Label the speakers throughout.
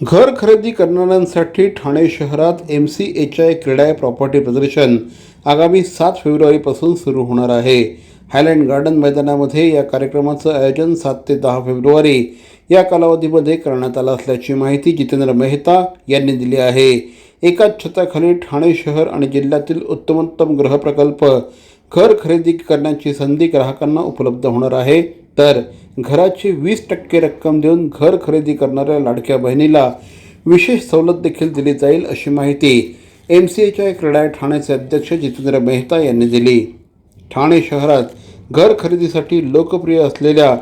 Speaker 1: घर खरेदी करणाऱ्यांसाठी ठाणे शहरात एम सी एच आय क्रीडा प्रॉपर्टी प्रदर्शन आगामी सात फेब्रुवारीपासून सुरू होणार आहे. हायलँड गार्डन मैदानामध्ये या कार्यक्रमाचं आयोजन सात ते दहा फेब्रुवारी या कालावधीमध्ये करण्यात आलं असल्याची माहिती जितेंद्र मेहता यांनी दिली आहे. एकाच छताखाली ठाणे शहर आणि जिल्ह्यातील उत्तमोत्तम गृहप्रकल्प घर खरेदी करण्याची संधी ग्राहकांना उपलब्ध होणार आहे. तर घराची वीस टक्के रक्कम देऊन घर खरेदी करणाऱ्या लाडक्या बहिणीला विशेष सवलत देखील दिली जाईल अशी माहिती एम सी एच्या क्रीडा ठाण्याचे अध्यक्ष जितेंद्र मेहता यांनी दिली. ठाणे शहरात घर खरेदीसाठी लोकप्रिय असलेल्या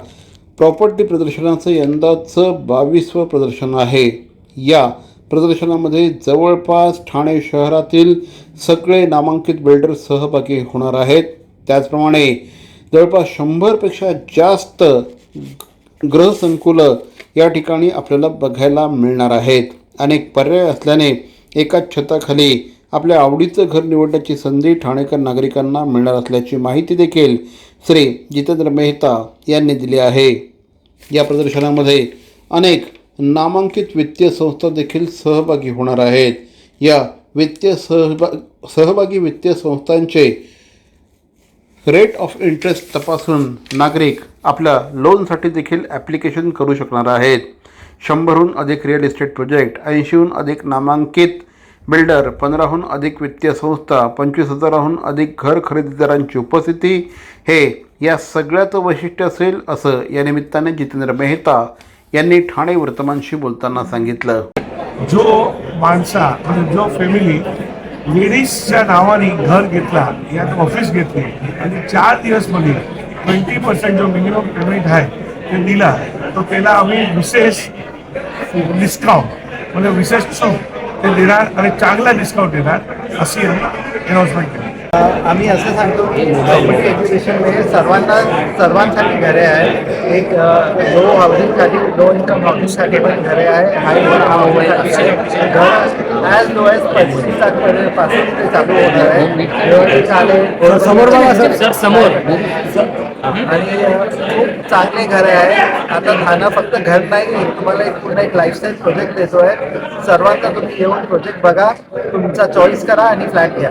Speaker 1: प्रॉपर्टी प्रदर्शनाचं यंदाचं बावीसवं प्रदर्शन आहे. या प्रदर्शनामध्ये जवळपास ठाणे शहरातील सगळे नामांकित बिल्डर सहभागी होणार आहेत. त्याचप्रमाणे जवळपास शंभरपेक्षा जास्त गृहसंकुलं या ठिकाणी आपल्याला बघायला मिळणार आहेत. अनेक पर्याय असल्याने एकाच छताखाली आपल्या आवडीचं घर निवडण्याची संधी ठाणेकर नागरिकांना मिळणार असल्याची माहिती देखील श्री जितेंद्र मेहता यांनी दिली आहे. या प्रदर्शनामध्ये अनेक नामांकित वित्तीय संस्था देखील सहभागी होणार आहेत. या वित्तीय सहभा सहभागी वित्तीय संस्थांचे रेट ऑफ इंटरेस्ट तपासून नागरिक आपल्या लोनसाठी देखील ॲप्लिकेशन करू शकणार आहेत. शंभरहून अधिक रिअल इस्टेट प्रोजेक्ट ऐंशीहून अधिक नामांकित बिल्डर पंधराहून अधिक वित्तीय संस्था पंचवीस हजाराहून अधिक घर खरेदीदारांची उपस्थिती हे या सगळ्याचं वैशिष्ट्य असेल असं या निमित्ताने जितेंद्र मेहता यांनी ठाणे वर्तमानशी बोलताना सांगितलं.
Speaker 2: जो माणसा जो फॅमिली लेडीजच्या नावाने घर घेतला यात ऑफिस घेतली. आणि चार दिवसमध्ये ट्वेंटी पर्सेंट जो मिनिमम पेमेंट आहे ते दिला. तर त्याला आम्ही विशेष डिस्काउंट म्हणजे विशेष सूट ते देणार आणि चांगला डिस्काउंट देणार अशी आम्ही अनाऊन्समेंट केली.
Speaker 3: आम्ही असं सांगतो की प्रॉपर्टी एज्युकेशनमध्ये सर्वांना सर्वांसाठी घरे आहे एक लो हाऊसिंगसाठी लो इन्कम हाऊसिंगसाठी पण घरे आहे हाय इन्कम हाऊसिंगसाठी घर ॲज लो ॲज पंचवीस लाखपर्यंतपासून ते चालू होणार आहे. चालेल समोर सर. समोर. आणि खूप चांगले घरे आहे आता थाना फक्त घर नाही तुम्हाला एक पूर्ण एक लाईफस्टाईल प्रोजेक्ट देतोय. सर्वांना तुम्ही येऊन प्रोजेक्ट बघा. तुमचा चॉईस करा आणि फ्लॅट घ्या.